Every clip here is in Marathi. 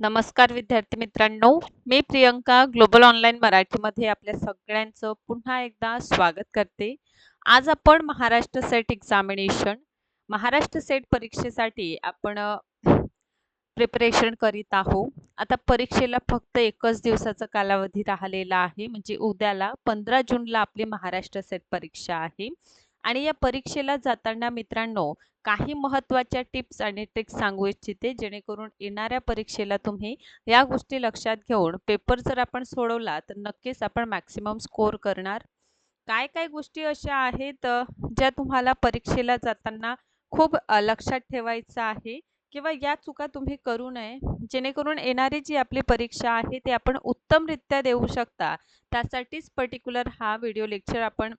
नमस्कार विद्यार्थी मित्रांनो मी प्रियंका ग्लोबल ऑनलाईन मराठीमध्ये आपल्या सगळ्यांचं पुन्हा एकदा स्वागत करते. आज आपण Maharashtra SET examination Maharashtra SET परीक्षेसाठी आपण प्रिपरेशन करीत आहोत. आता परीक्षेला फक्त एकच दिवसाचा कालावधी राहिलेला आहे म्हणजे उद्याला पंधरा जूनला आपली महाराष्ट्र सेट परीक्षा आहे. आणि या परीक्षेला जाताना मित्रांनो काही महत्त्वाच्या टिप्स आणि ट्रिक्स सांगू इच्छिते जेणेकरून येणाऱ्या परीक्षेला तुम्ही या गोष्टी लक्षात घेऊन पेपर जर आपण सोडवला तर नक्कीच आपण मॅक्सिमम स्कोअर करणार. काय काय गोष्टी अशा आहेत ज्या तुम्हाला परीक्षेला जाताना खूप लक्षात ठेवायचं आहे किंवा या चुका तुम्ही करू नये. जेणेकरून येणारी जी आपली परीक्षा आहे ती आपण उत्तमरित्या देऊ शकता. त्यासाठीच पर्टिक्युलर हा व्हिडिओ लेक्चर आपण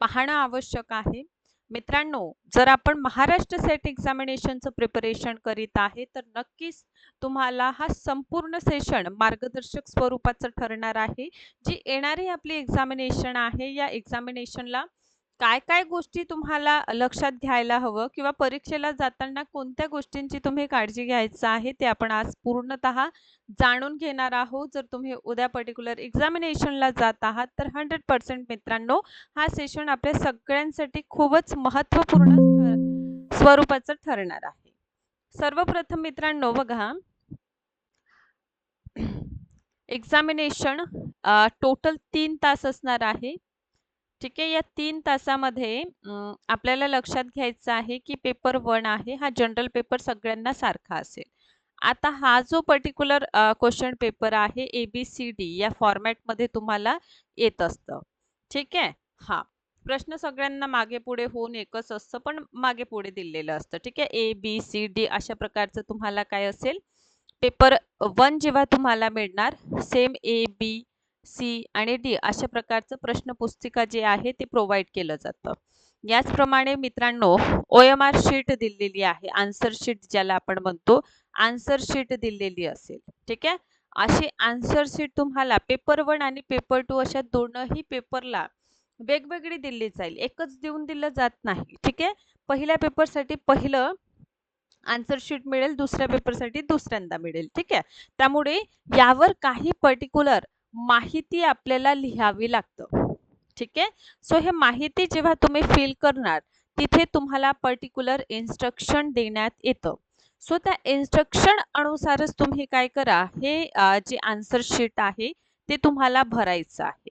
पाहणं आवश्यक आहे. मित्रांनो जर आपण महाराष्ट्र सेट एक्झामिनेशनचं प्रिपरेशन करीत आहे तर नक्कीच तुम्हाला हा संपूर्ण सेशन मार्गदर्शक स्वरूपाचं ठरणार आहे. जी येणारी आपली एक्झामिनेशन आहे या एक्झामिनेशनला काय काय गोष्टी तुम्हाला लक्षात घ्यायला हवं? किंवा परीक्षेला जाताना कोणत्या गोष्टींची तुम्ही काळजी घ्यायचं आहे? ते आपण आज पूर्णतः जाणून घेणार आहोत. जर तुम्ही उद्या पर्टिक्युलर एक्झामिनेशनला जात आहात तर हंड्रेड पर्सेंट मित्रांनो हा सेशन आपल्या सगळ्यांसाठी खूपच महत्त्वपूर्ण स्वरूपाचं ठरणार आहे. सर्वप्रथम मित्रांनो बघा. एक्झामिनेशन टोटल तीन तास असणार आहे. ठीक आहे या तीन तासामध्ये आपल्याला लक्षात घ्यायचं आहे की पेपर वन आहे हा जनरल पेपर सगळ्यांना सारखा असेल. आता हा जो पर्टिक्युलर क्वेश्चन पेपर आहे ए बी सी डी या फॉर्मॅटमध्ये तुम्हाला येत असतं. ठीक आहे? हा. प्रश्न सगळ्यांना मागे पुढे होऊन एकच असतं पण मागे पुढे दिलेलं असतं. ठीक आहे? ए बी सी डी अशा प्रकारचं तुम्हाला काय असेल? पेपर वन जेव्हा तुम्हाला मिळणार सेम ए बी सी आणि डी अशा प्रकारचं प्रश्नपुस्तिका जे आहे ते प्रोव्हाइड केलं जातं. याचप्रमाणे मित्रांनो ओ एम आर शीट दिलेली आहे. आन्सर शीट ज्याला आपण म्हणतो आन्सर शीट दिलेली असेल. ठीक आहे? अशी आन्सर शीट तुम्हाला पेपर वन आणि पेपर टू अशा दोनही पेपरला वेगवेगळी दिली जाईल. एकच देऊन दिलं जात नाही. ठीक आहे? पहिल्या पेपरसाठी पहिलं आन्सर शीट मिळेल दुसऱ्या पेपरसाठी दुसऱ्यांदा मिळेल. ठीक आहे? त्यामुळे यावर काही पर्टिक्युलर माहिती आपल्याला लिहावी लागतं. ठीक आहे? सो हे माहिती जेव्हा तुम्ही फिल करणार तिथे तुम्हाला पर्टिक्युलर इन्स्ट्रक्शन देण्यात येतं. सो त्या इन्स्ट्रक्शन अनुसारच तुम्ही काय करा हे जे आन्सर शीट आहे ते तुम्हाला भरायचं आहे.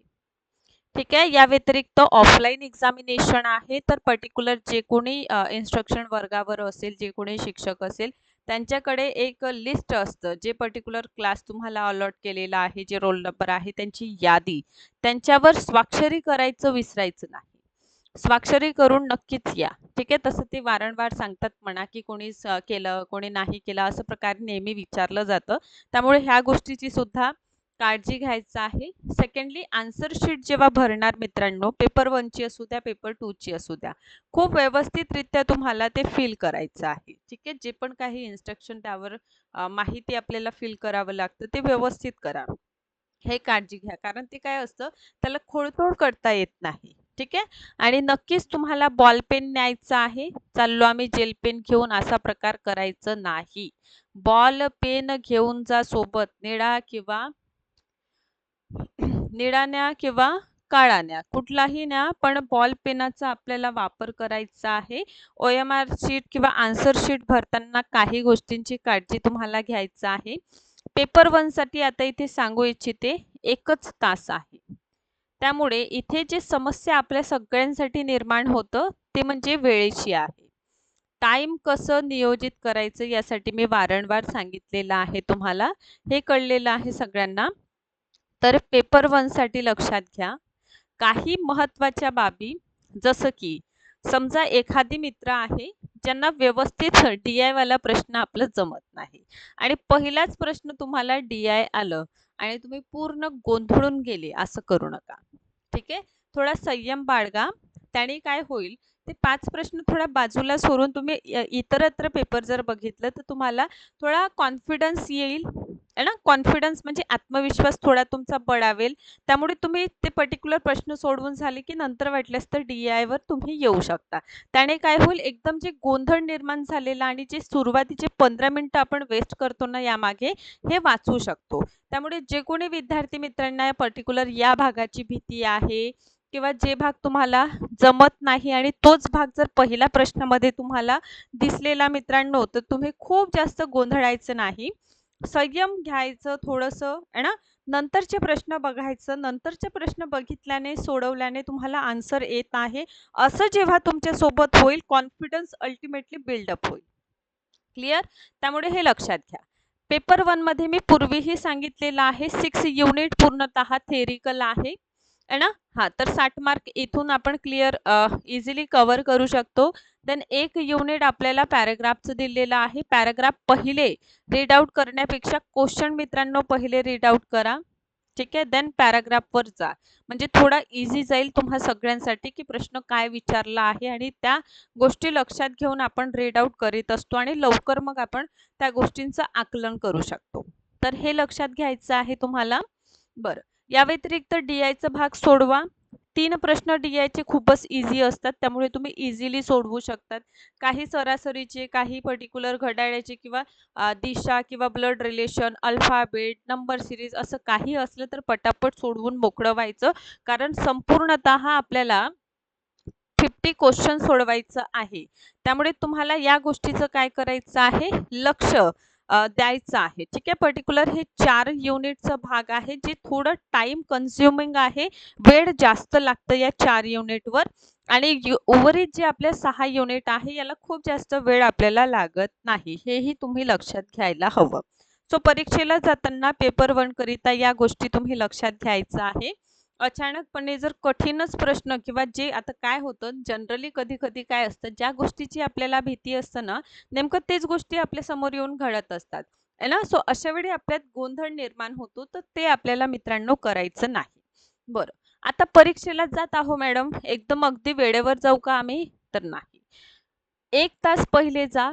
ठीक आहे? या व्यतिरिक्त ऑफलाईन एक्झामिनेशन आहे तर पर्टिक्युलर जे कोणी इन्स्ट्रक्शन वर्गावर असेल जे कोणी शिक्षक असेल त्यांच्याकडे एक लिस्ट असतं जे पर्टिक्युलर क्लास तुम्हाला अलॉट केलेला आहे जे रोल नंबर आहे त्यांची यादी. त्यांच्यावर स्वाक्षरी करायचं विसरायचं नाही. स्वाक्षरी करून नक्कीच या. ठीक आहे? तसं ते वारंवार सांगतात म्हणा की कोणी केलं कोणी नाही केलं असं प्रकारे नेहमी विचारलं जातं. त्यामुळे ह्या गोष्टीची सुद्धा काळजी घ्यायचं आहे. सेकंडली आन्सर शीट जेव्हा भरणार मित्रांनो पेपर वनची असू द्या पेपर टूची असू द्या खूप व्यवस्थितरित्या तुम्हाला ते फिल करायचं आहे. ठीक आहे? जे पण काही इन्स्ट्रक्शन त्यावर माहिती आपल्याला फिल करावं लागतं ते व्यवस्थित करा. हे काळजी घ्या. कारण ते काय असतं त्याला खोडतोड करता येत नाही. ठीक आहे? आणि नक्कीच तुम्हाला बॉल पेन न्यायचा आहे. चाललो आम्ही जेल पेन घेऊन असा प्रकार करायचं नाही. बॉल पेन घेऊन जा सोबत निळा किंवा निळा न्या किंवा काळा न्या कुठलाही न्या पण बॉल पेनाचा आपल्याला वापर करायचा आहे. ओ एम आर शीट किंवा आन्सर शीट भरताना काही गोष्टींची काळजी तुम्हाला घ्यायचं आहे. पेपर वनसाठी आता इथे सांगू इच्छिते एकच तास आहे. त्यामुळे इथे जे समस्या आपल्या सगळ्यांसाठी निर्माण होतं ते म्हणजे वेळेची आहे. टाइम कसं नियोजित करायचं यासाठी मी वारंवार सांगितलेलं आहे तुम्हाला. हे कळलेलं आहे सगळ्यांना. तर पेपर वनसाठी लक्षात घ्या. काही महत्त्वाच्या बाबी जसं की समजा एखादी मित्र आहे ज्यांना व्यवस्थित डी वाला प्रश्न आपलं जमत नाही. आणि पहिलाच प्रश्न तुम्हाला डी आय आलं आणि तुम्ही पूर्ण गोंधळून गेले असं करू नका. ठीक आहे? थोडा संयम बाळगा. त्याने काय होईल ते पाच प्रश्न थोडा बाजूला सोडून तुम्ही इतरत्र पेपर जर बघितलं तर तुम्हाला थोडा कॉन्फिडन्स येईल. आहे ना कॉन्फिडन्स म्हणजे आत्मविश्वास थोडा तुमचा बळावेल. त्यामुळे तुम्ही ते पर्टिक्युलर प्रश्न सोडवून झाले की नंतर वाटल्यास तर डी आयवर तुम्ही येऊ शकता. त्याने काय होईल एकदम जे गोंधळ निर्माण झालेला आणि जे सुरुवातीचे पंधरा मिनटं आपण वेस्ट करतो ना यामागे हे वाचू शकतो. त्यामुळे जे कोणी विद्यार्थी मित्रांना पर्टिक्युलर या भागाची भीती आहे किंवा जे भाग तुम्हाला जमत नाही आणि तोच भाग जर पहिल्या प्रश्नामध्ये तुम्हाला दिसलेला मित्रांनो तर तुम्ही खूप जास्त गोंधळायचं नाही. संयम घ्यायचं थोडंसं आहे ना? नंतरचे प्रश्न बघायचं नंतरचे प्रश्न बघितल्याने सोडवल्याने तुम्हाला आन्सर येत आहे. असं जेव्हा तुमच्यासोबत होईल कॉन्फिडन्स अल्टिमेटली बिल्डअप होईल. क्लिअर त्यामुळे हे लक्षात घ्या. पेपर वनमध्ये मी पूर्वीही सांगितलेलं आहे सिक्स युनिट पूर्णतः थेरिकल आहे. है ना? हा तर साठ मार्क इथून आपण क्लिअर इझिली कवर करू शकतो. देन एक युनिट आपल्याला पॅराग्राफचं दिलेलं आहे. पॅराग्राफ पहिले रीड आउट करण्यापेक्षा क्वेश्चन मित्रांनो पहिले रीड आउट करा. ठीक आहे? देन पॅराग्राफवर जा. म्हणजे थोडा इझी जाईल तुम्हा सगळ्यांसाठी की प्रश्न काय विचारला आहे आणि त्या गोष्टी लक्षात घेऊन आपण रीड आउट करीत असतो आणि लवकर मग आपण त्या गोष्टींचं आकलन करू शकतो. तर हे लक्षात घ्यायचं आहे तुम्हाला. बरं. या व्यतिरिक्त डी आयचा भाग सोडवा. तीन प्रश्न डी आयचे खूपच इझी असतात त्यामुळे तुम्ही इझिली सोडवू शकतात. काही सरासरीचे काही पर्टिक्युलर घड्याळ्याचे किंवा दिशा किंवा blood relation alphabet number series असं काही असलं तर पटापट सोडवून मोकळं व्हायचं. कारण संपूर्णत आपल्याला फिफ्टी क्वेश्चन सोडवायचं आहे. त्यामुळे तुम्हाला या गोष्टीचं काय करायचं आहे? लक्ष. द्यायचं आहे. ठीक आहे? पर्टिक्युलर हे चार युनिटचा भाग आहे जे थोडं टाइम कन्झ्युमिंग आहे. वेळ जास्त लागतं या चार युनिटवर आणि उर्वरित जे आपल्या सहा युनिट आहे याला खूप जास्त वेळ आपल्याला लागत नाही. हेही तुम्ही लक्षात घ्यायला हवं. सो परीक्षेला जाताना पेपर वन करिता या गोष्टी तुम्ही लक्षात घ्यायचं आहे. अचानकपणे जर कठीणच प्रश्न किंवा जे आता काय होतं जनरली कधी कधी काय असतं ज्या गोष्टीची आपल्याला भीती असतं ना नेमकं तेच गोष्टी आपल्यासमोर येऊन घडत असतात. है ना? सो अशा वेळी आपल्यात गोंधळ निर्माण होतो तर ते आपल्याला मित्रांनो करायचं नाही. बरं. आता परीक्षेला जात आहो मॅडम. एकदम अगदी वेळेवर जाऊ का आम्ही? तर नाही. एक तास पहिले जा.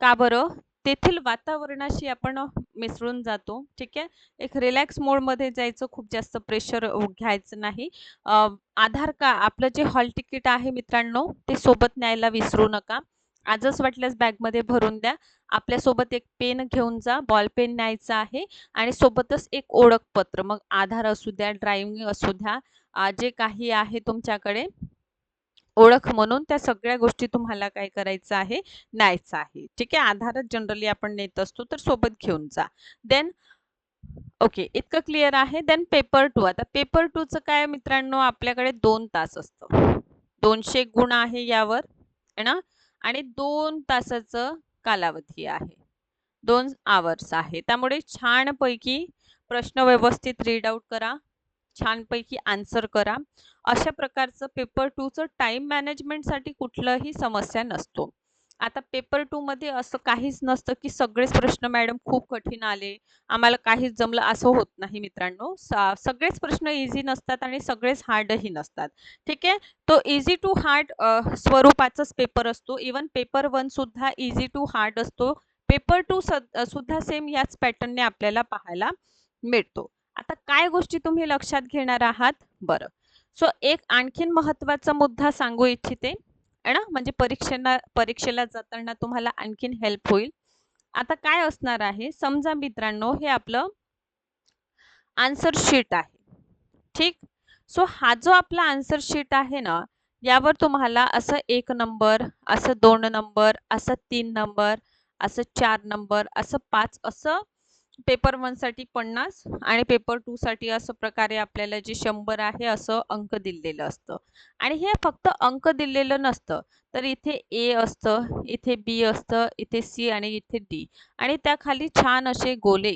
का बरं? तेथील वातावरणाशी आपण मिसळून जातो ठीक आहे? एक रिलॅक्स मोडमध्ये जायचं खूप जास्त प्रेशर घ्यायचं नाही. आधार का आपलं जे हॉल तिकीट आहे मित्रांनो ते सोबत न्यायला विसरू नका. आजच वाटल्यास बॅगमध्ये भरून द्या. आपल्यासोबत एक पेन घेऊन जा बॉल पेन न्यायचा आहे आणि सोबतच एक ओळखपत्र. मग आधार असू द्या ड्रायव्हिंग असू द्या जे काही आहे तुमच्याकडे. ओळख म्हणून त्या सगळ्या गोष्टी तुम्हाला काय करायचं आहे? न्यायचं आहे. ठीक आहे? आधारच जनरली आपण नेत असतो तर सोबत घेऊन जा. देन ओके इतकं क्लिअर आहे. देन पेपर टू आता पेपर टूचं काय मित्रांनो आपल्याकडे दोन तास असतं. दोनशे गुण आहे यावर है ना? आणि दोन तासाचं कालावधी आहे. दोन आवर्स आहे. त्यामुळे छानपैकी प्रश्न व्यवस्थित रीड आउट करा. छानपैकी आन्सर करा. अशा प्रकारचं पेपर टूचं टाईम मॅनेजमेंटसाठी कुठलंही समस्या नसतो. आता पेपर टूमध्ये असं काहीच नसतं की सगळेच प्रश्न मॅडम खूप कठीण आले. आम्हाला काहीच जमलं असं होत नाही मित्रांनो. सगळेच प्रश्न इझी नसतात आणि सगळेच हार्डही नसतात. ठीक आहे? तो इझी टू हार्ड स्वरूपाचाच पेपर असतो. इवन पेपर वन सुद्धा इझी टू हार्ड असतो. पेपर टू सुद्धा सेम याच पॅटर्नने आपल्याला पाहायला मिळतो. आता काय गोष्टी तुम्ही लक्षात घेणार आहात? बरं. सो एक आणखीन महत्त्वाचा मुद्दा सांगू इच्छिते ना? म्हणजे परीक्षेला परीक्षेला जाताना तुम्हाला आणखीन हेल्प होईल. आता काय असणार आहे? समजा मित्रांनो हे आपलं आन्सर शीट आहे. ठीक? सो हा जो आपला आन्सर शीट आहे ना यावर तुम्हाला असं एक नंबर असं दोन नंबर असं तीन नंबर असं चार नंबर असं पाच असं पेपरसाठी पन्नास आणि पेपरसाठी असं प्रकारे आपल्याला जे शंभर आहे असं अंक दिलेलं असतं. आणि हे फक्त अंक दिलेलं नसतं. तर इथे ए असतं इथे बी असतं इथे सी आणि इथे डी आणि त्याखाली छान असे गोले.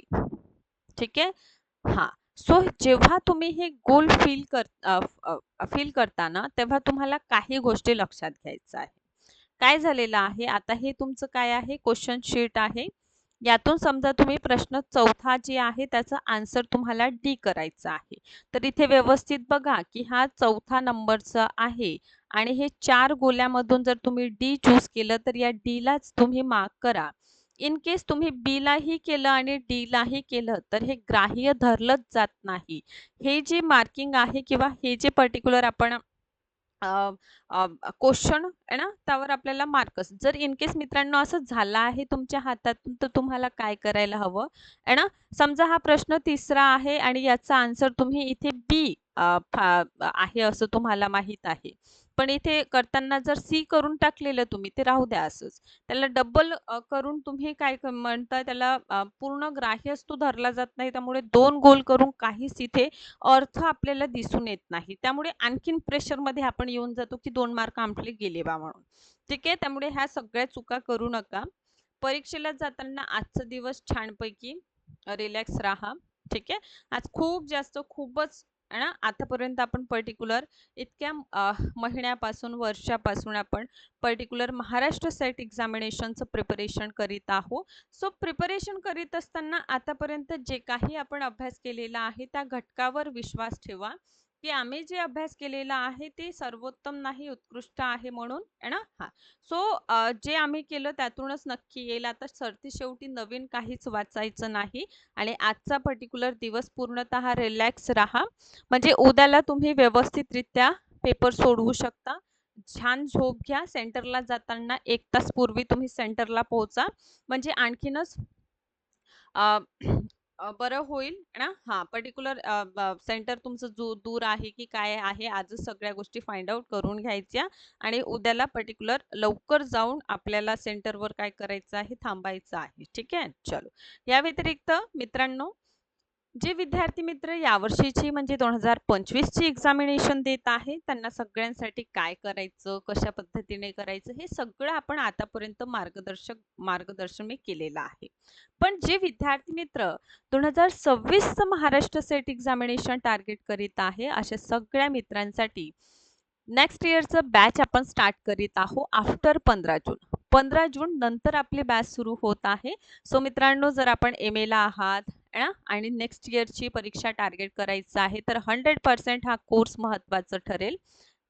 ठीक आहे? हां. सो जेव्हा तुम्ही हे गोल फील कर फील करताना तेव्हा तुम्हाला काही गोष्टी लक्षात घ्यायचं आहे. काय झालेलं आहे? आता हे तुमचं काय आहे? क्वेश्चन शीट आहे. यातून समजा तुम्ही प्रश्न चौथा जे आहे त्याचा आन्सर तुम्हाला डी करायचा आहे. तर इथे व्यवस्थित बघा की हा चौथा नंबरचा आहे आणि हे चार गोल्यामधून जर तुम्ही डी चूज केलं तर या डीलाच तुम्ही मार्क करा. इन केस तुम्ही बीलाही केलं आणि डीलाही केलं तर हे ग्राह्य धरलंच जात नाही. हे जे मार्किंग आहे किंवा हे जे पर्टिक्युलर आपण क्वेश्चन आहे ना त्यावर आपल्याला मार्कस जर इन केस मित्रांनो असं झालं आहे तुमच्या हातातून तर तुम्हाला काय करायला हवं? आहे ना? समजा हा प्रश्न तिसरा आहे आणि याचा आन्सर तुम्ही इथे बी आहे असं तुम्हाला माहीत आहे. पण इथे करताना जर सी करून टाकलेलं तुम्ही ते राहू द्या असंच. त्याला डबल करून तुम्ही काय म्हणता त्याला पूर्ण ग्राह्यच तो धरला जात नाही. त्यामुळे दोन गोल करून काहीच इथे अर्थ आपल्याला दिसून येत नाही. त्यामुळे आणखीन प्रेशरमध्ये आपण येऊन जातो की दोन मार्क आपले गेले बा म्हणून. ठीक आहे? त्यामुळे ह्या सगळ्या चुका करू नका. परीक्षेला जाताना आजचा दिवस छानपैकी रिलॅक्स राहा. ठीक आहे? आज खूप जास्त खूपच आहे ना? आतापर्यंत आपण पर्टिक्युलर इतक्या महिन्यापासून वर्षापासून आपण पर्टिक्युलर महाराष्ट्र सेट एक्झामिनेशनचं प्रिपरेशन करीत आहोत. सो प्रिपरेशन करीत असताना आतापर्यंत जे काही आपण अभ्यास केलेला आहे त्या घटकावर विश्वास ठेवा. की आम्ही जे अभ्यास केलेला आहे ते सर्वोत्तम नाही उत्कृष्ट आहे म्हणून है ना? हा. सो जे आम्ही केलं त्यातूनच नक्की येईल. आता सरती शेवटी नवीन काहीच वाचायचं नाही आणि आजचा पर्टिक्युलर दिवस पूर्णतः रिलॅक्स राहा. म्हणजे उद्याला तुम्ही व्यवस्थितरित्या पेपर सोडवू शकता. छान झोप घ्या. सेंटरला जाताना एक तास पूर्वी तुम्ही सेंटरला पोहोचा. म्हणजे आणखीनच अ, बरं होईल. ना हां पर्टिक्युलर सेंटर तुमचं जो दूर आहे की काय आहे आजच सगळ्या गोष्टी फाइंड आउट करून घ्यायच्या आणि उद्याला पर्टिक्युलर लवकर जाऊन आपल्याला सेंटरवर काय करायचं आहे थांबायचं आहे. ठीक आहे? चलो. या व्यतिरिक्त मित्रांनो जे विद्यार्थी मित्र यावर्षीची म्हणजे दोन हजार पंचवीसची एक्झामिनेशन देत आहे त्यांना सगळ्यांसाठी काय करायचं कशा पद्धतीने करायचं हे सगळं आपण आतापर्यंत मार्गदर्शक मार्गदर्शन मी केलेलं आहे. पण जे विद्यार्थी मित्र दोन हजार सव्वीसचं महाराष्ट्र सेट एक्झामिनेशन टार्गेट करीत आहे अशा सगळ्या मित्रांसाठी नेक्स्ट इयरचं बॅच आपण स्टार्ट करीत आहोत आफ्टर पंधरा जून. पंधरा जून नंतर आपली बॅच सुरू होत आहे. सो मित्रांनो जर आपण एम एला आहात आणि नेक्स्ट इयरची परीक्षा टार्गेट करायचं आहे तर हंड्रेड पर्सेंट हा कोर्स महत्त्वाचा ठरेल.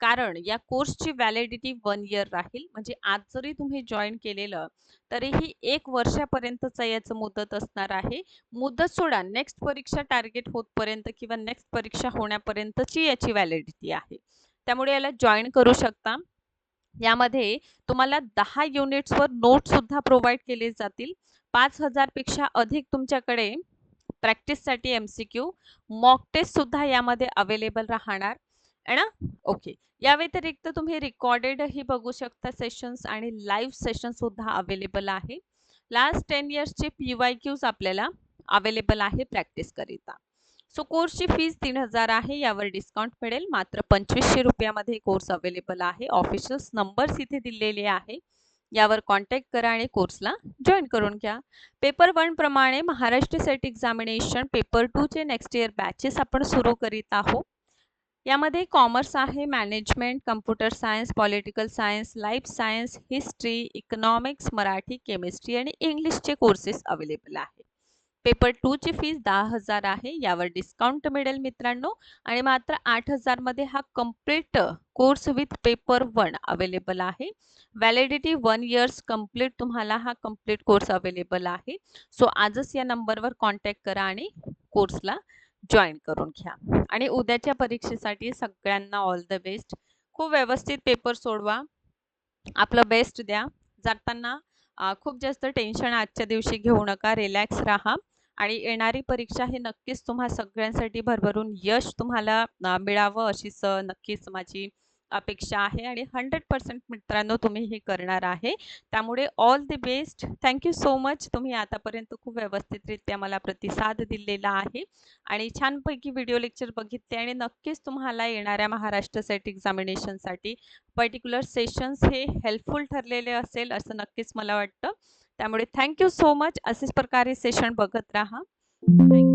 कारण या कोर्सची व्हॅलिडिटी वन इयर राहील. म्हणजे आज जरी तुम्ही जॉईन केलेलं तरीही एक वर्षापर्यंतचा याचं मुदत असणार आहे. मुदत सोडा नेक्स्ट परीक्षा टार्गेट होतपर्यंत किंवा नेक्स्ट परीक्षा होण्यापर्यंतची याची व्हॅलिडिटी आहे. त्यामुळे याला जॉईन करू शकता. यामध्ये तुम्हाला दहा युनिट्सवर नोट सुद्धा प्रोव्हाइड केले जातील. पाच हजारपेक्षा अधिक तुमच्याकडे प्रॅक्टिससाठी एम सी क्यू मॉक टेस्टसुद्धा यामध्ये अवेलेबल राहणार. आहे ना? ओके या व्यतिरिक्त तुम्ही रेकॉर्डेड ही बघू शकता सेशन्स आणि लाईव्ह सेशन सुद्धा अवेलेबल आहे. लास्ट टेन इयर्सचे पी वाय क्यूज आपल्याला अवेलेबल आहे प्रॅक्टिस करिता. सो कोर्सची फीज तीन हजार आहे यावर डिस्काउंट मिळेल. मात्र पंचवीसशे रुपयामध्ये कोर्स अवेलेबल आहे. ऑफिशियल्स नंबर्स इथे दिलेले आहे. यावर कॉन्टॅक्ट करा आणि कोर्सला जॉईन करून घ्या. पेपर वन प्रमाणे महाराष्ट्र सेट एक्झामिनेशन पेपर टूचे नेक्स्ट इयर बॅचेस आपण सुरू करीत आहोत. यामध्ये कॉमर्स आहे management computer science political science life science history economics Marathi chemistry आणि इंग्लिशचे कोर्सेस अवेलेबल आहे पेपर टूची फीस दहा हजार आहे यावर डिस्काउंट मिळेल मित्रांनो. आणि मात्र आठ हजारमध्ये हा complete course with paper one available आहे. व्हॅलिडिटी वन इयर्स कंप्लीट तुम्हाला हा कंप्लीट कोर्स अवेलेबल आहे. सो आजच या नंबरवर कॉन्टॅक्ट करा आणि कोर्सला जॉईन करून घ्या. आणि उद्याच्या परीक्षेसाठी सगळ्यांना ऑल द बेस्ट खूप व्यवस्थित पेपर सोडवा. आपलं बेस्ट द्या. जाताना खूप जास्त टेन्शन आजच्या दिवशी घेऊ नका. रिलॅक्स राहा. आणि येणारी परीक्षा ही नक्कीच तुम्हा सगळ्यांसाठी भरभरून यश तुम्हाला मिळावं अशीच नक्कीच माझी अपेक्षा आहे आणि हंड्रेड पर्सेंट मित्रांनो तुम्ही हे करणार आहे. त्यामुळे all the best thank you so much तुम्ही आतापर्यंत खूप व्यवस्थितरित्या मला प्रतिसाद दिलेला आहे. आणि छानपैकी व्हिडिओ लेक्चर बघितले आणि नक्कीच तुम्हाला येणाऱ्या महाराष्ट्र सेट एक्झामिनेशनसाठी पर्टिक्युलर सेशन्स हे हेल्पफुल ठरलेले असेल असं नक्कीच मला वाटतं. त्यामुळे थँक्यू सो मच असेच प्रकारे सेशन बघत राहा. थँक्यू